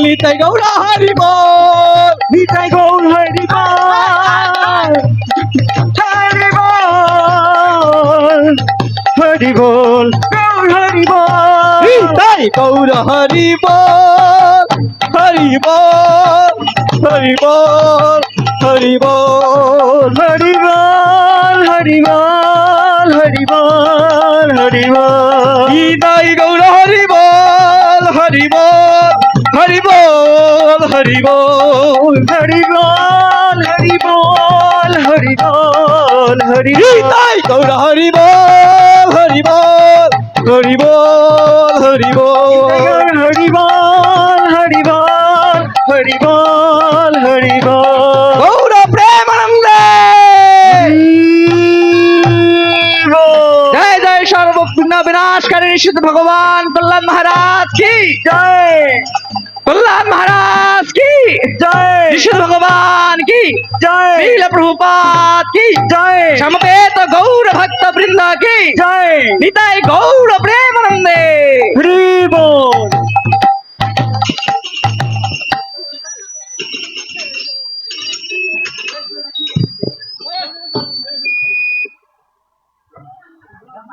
নিতাই গৌরা হরি বল নিতাই গৌর হরি বল হরি বল হরি বল গৌর হরি বল নিতাই গৌরা হরি বল হরি বল হরি বল হরি হরিব নিতাই গৌর হরিব হরিব হরিব হরিব। হরিব হরিব হরিব হরি নিতাই গৌর হরিব হরিব হরিব হরিব। সর্বপূর্ণ বিনাশকারী নিষিদ্ধ ভগবান কল্যাণ মহারাজ কি? জয়। কল্যাণ মহারাজ কি? জয়। নিষিদ্ধ ভগবান কি? জয়। নীল প্রভুপাত কি? জয়। সমবেত গৌর ভক্ত বৃন্দ কি? জয়। নিতাই গৌর প্রেমানন্দে। হরি বল